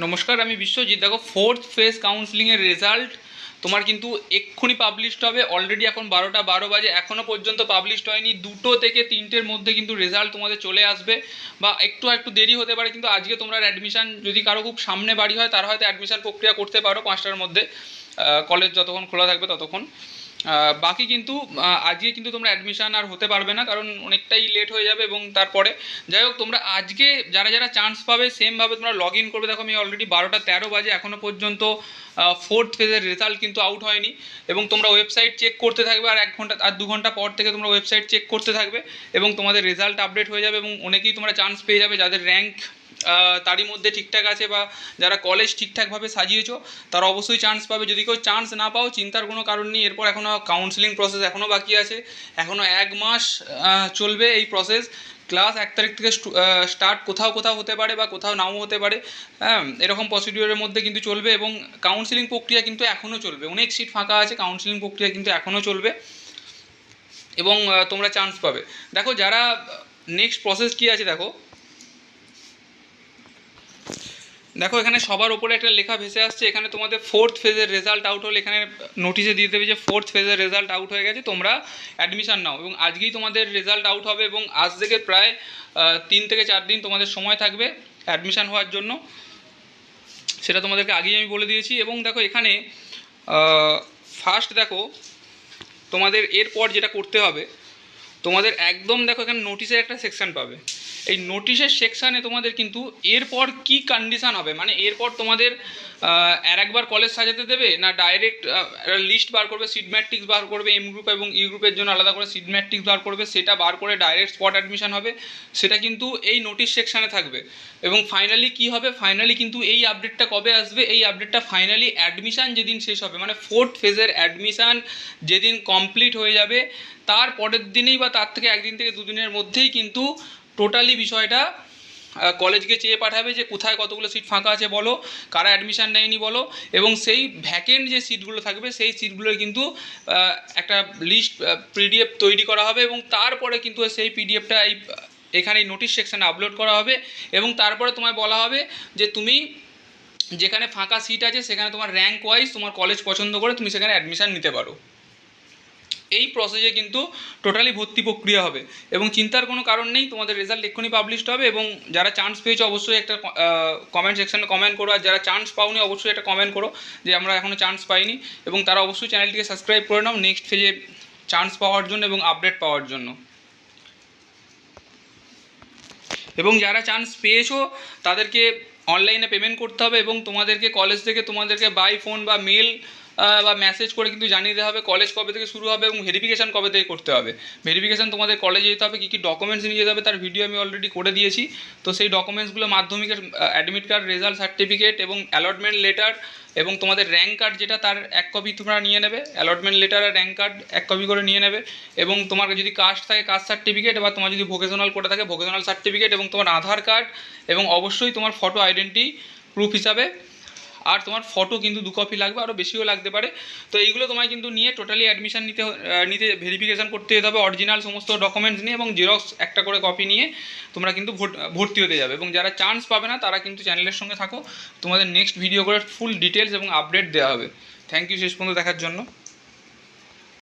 নমস্কার, আমি বিশ্বজিৎ। দেখো ফোর্থ ফেজ কাউন্সিলিংয়ের রেজাল্ট তোমার কিন্তু এক্ষুনি পাবলিশড হবে। অলরেডি এখন বারোটা, বারো বাজে এখনও পর্যন্ত পাবলিশড হয়নি। দুটো থেকে তিনটের মধ্যে কিন্তু রেজাল্ট তোমাদের চলে আসবে। বা একটু একটু দেরি হতে পারে, কিন্তু আজকে তোমরা অ্যাডমিশন যদি কারও খুব সামনে বাড়ি হয়, তারা হয়তো অ্যাডমিশন প্রক্রিয়া করতে পারো পাঁচটার মধ্যে। কলেজ যতক্ষণ খোলা থাকবে ততক্ষণ। বাকি কিন্তু আজকে কিন্তু তোমরা অ্যাডমিশন আর হতে পারবে না, কারণ অনেকটাই লেট হয়ে যাবে এবং তারপরে, যাই হোক, তোমরা আজকে যারা যারা চান্স পাবে সেমভাবে তোমরা লগ ইন করবে। দেখো, আমি অলরেডি বারোটা তেরো বাজে এখনও পর্যন্ত ফোর্থ ফেজের রেজাল্ট কিন্তু আউট হয়নি এবং তোমরা ওয়েবসাইট চেক করতে থাকবে আর এক ঘণ্টা, আর দু ঘণ্টা পর থেকে তোমরা ওয়েবসাইট চেক করতে থাকবে এবং তোমাদের রেজাল্ট আপডেট হয়ে যাবে এবং অনেকেই তোমরা চান্স পেয়ে যাবে, যাদের র্যাঙ্ক তারই মধ্যে ঠিকঠাক আছে বা যারা কলেজ ঠিকঠাকভাবে সাজিয়েছো, তারা অবশ্যই চান্স পাবে। যদি কেউ চান্স না পাও, চিন্তার কোনো কারণ নেই। এরপর এখনও কাউন্সিলিং প্রসেস এখনও বাকি আছে। এখনও এক মাস চলবে এই প্রসেস ক্লাস এক তারিখ থেকে স্টার্ট কোথাও কোথাও হতে পারে বা কোথাও নাও হতে পারে। হ্যাঁ এরকম প্রসিডিওরের মধ্যে কিন্তু চলবে এবং কাউন্সিলিং প্রক্রিয়া কিন্তু এখনও চলবে। অনেক সিট ফাঁকা আছে কাউন্সিলিং প্রক্রিয়া কিন্তু এখনও চলবে। এবং তোমরা চান্স পাবে। দেখো, যারা নেক্সট প্রসেস কী আছে দেখো? দেখো, এখানে সবার ওপরে একটা লেখা ভেসে আসছে। এখানে তোমাদের ফোর্থ ফেজের রেজাল্ট আউট হলে। এখানে নোটিশে দিয়ে দেবে যে ফোর্থ ফেজের রেজাল্ট আউট হয়ে গেছে। তোমরা অ্যাডমিশান নাও এবং আজকেই তোমাদের রেজাল্ট আউট হবে এবং আজ থেকে প্রায় তিন থেকে চার দিন তোমাদের সময় থাকবে অ্যাডমিশান হওয়ার জন্য। সেটা তোমাদেরকে আগেই আমি বলে দিয়েছি। এবং দেখো, এখানে ফার্স্ট দেখো, তোমাদের এরপর যেটা করতে হবে, তোমাদের একদম দেখো, এখানে নোটিশের একটা সেকশন পাবে। এই নোটিশের সেকশানে তোমাদের কিন্তু এরপর কি কন্ডিশন হবে? মানে এরপর তোমাদের আর একবার কলেজ সাজাতে দেবে না ডাইরেক্ট লিস্ট বার করবে সিট ম্যাট্রিক্স বার করবে এম গ্রুপ এবং ই গ্রুপের জন্য আলাদা করে সিট ম্যাট্রিক্স বার করবে, সেটা বার করে ডাইরেক্ট স্পট অ্যাডমিশন হবে, সেটা কিন্তু এই নোটিশ সেকশানে থাকবে। এবং ফাইনালি কি হবে? ফাইনালি কিন্তু এই আপডেটটা কবে আসবে? এই আপডেটটা ফাইনালি অ্যাডমিশান যেদিন শেষ হবে মানে ফোর্থ ফেজের অ্যাডমিশান যেদিন কমপ্লিট হয়ে যাবে, তার পরের দিনেই বা তার থেকে একদিন থেকে দুদিনের মধ্যেই কিন্তু টোটালি বিষয়টা কলেজকে চেয়ে পাঠাবে যে কোথায় কতগুলো সিট ফাঁকা আছে বলো, কারা অ্যাডমিশান নেয়নি বলো, এবং সেই ভ্যাকেন্ট যে সিটগুলো থাকবে, সেই সিটগুলোর কিন্তু একটা লিস্ট পিডিএফ তৈরি করা হবে এবং তারপরে কিন্তু সেই পিডিএফটা এই এখানে এই নোটিশ সেকশানে আপলোড করা হবে এবং তারপরে তোমায় বলা হবে যে তুমি যেখানে ফাঁকা সিট আছে, সেখানে তোমার র্যাঙ্ক ওয়াইজ তোমার কলেজ পছন্দ করে তুমি সেখানে অ্যাডমিশান নিতে পারো। এই প্রসেসে কিন্তু টোটালি ভর্তি প্রক্রিয়া হবে। এবং চিন্তার কোনো কারণ নেই, তোমাদের রেজাল্ট এক্ষুনি পাবলিশড হবে এবং যারা চান্স পেয়েছ অবশ্যই একটা কমেন্ট সেকশনে কমেন্ট করো। আর যারা চান্স পাওনি অবশ্যই একটা কমেন্ট করো যে আমরা এখনও চান্স পাইনি এবং তারা অবশ্যই চ্যানেলটিকে সাবস্ক্রাইব করে নাও নেক্সট ফেজে চান্স পাওয়ার জন্য এবং আপডেট পাওয়ার জন্য। এবং যারা চান্স পেয়েছ, তাদেরকে অনলাইনে পেমেন্ট করতে হবে এবং তোমাদেরকে কলেজ থেকে তোমাদেরকে বাই ফোন বা মেল বা মেসেজ করে কিন্তু জানিয়ে দেওয়া হবে কলেজ কবে থেকে শুরু হবে এবং ভেরিফিকেশান কবে থেকে করতে হবে। ভেরিফিকেশান তোমাদের কলেজে যেতে হবে, কী কী ডকুমেন্টস নিয়ে যেতে হবে তার ভিডিও আমি অলরেডি করে দিয়েছি। তো সেই ডকুমেন্টসগুলো মাধ্যমিকের অ্যাডমিট কার্ড রেজাল্ট সার্টিফিকেট এবং অ্যালটমেন্ট লেটার এবং তোমাদের র্যাঙ্ক কার্ড যেটা তার এক কপি তোমরা নিয়ে নেবে। অ্যালটমেন্ট লেটার আর র্যাঙ্ক কার্ড এক কপি করে নিয়ে নেবে এবং তোমার যদি কাস্ট থাকে কাস্ট সার্টিফিকেট বা তোমার যদি ভোকেশনাল কোটা থাকে ভোকেশনাল সার্টিফিকেট এবং তোমার আধার কার্ড এবং অবশ্যই তোমার ফটো আইডেন্টি প্রুফ হিসাবে আর তোমার ফটো কিন্তু দু কপি লাগবে আরও বেশিও লাগতে পারে। তো এইগুলো তোমায় কিন্তু নিয়ে টোটালি অ্যাডমিশান নিতে নিতে ভেরিফিকেশান করতে যেতে হবে অরিজিনাল সমস্ত ডকুমেন্টস নিয়ে এবং জেরক্স একটা করে কপি নিয়ে তোমরা কিন্তু ভর্তি হতে যাবে। এবং যারা চান্স পাবে না, তারা কিন্তু চ্যানেলের সঙ্গে থাকো। তোমাদের নেক্সট ভিডিও করে ফুল ডিটেলস এবং আপডেট দেওয়া হবে। থ্যাংক ইউ শেষ পর্যন্ত দেখার জন্য।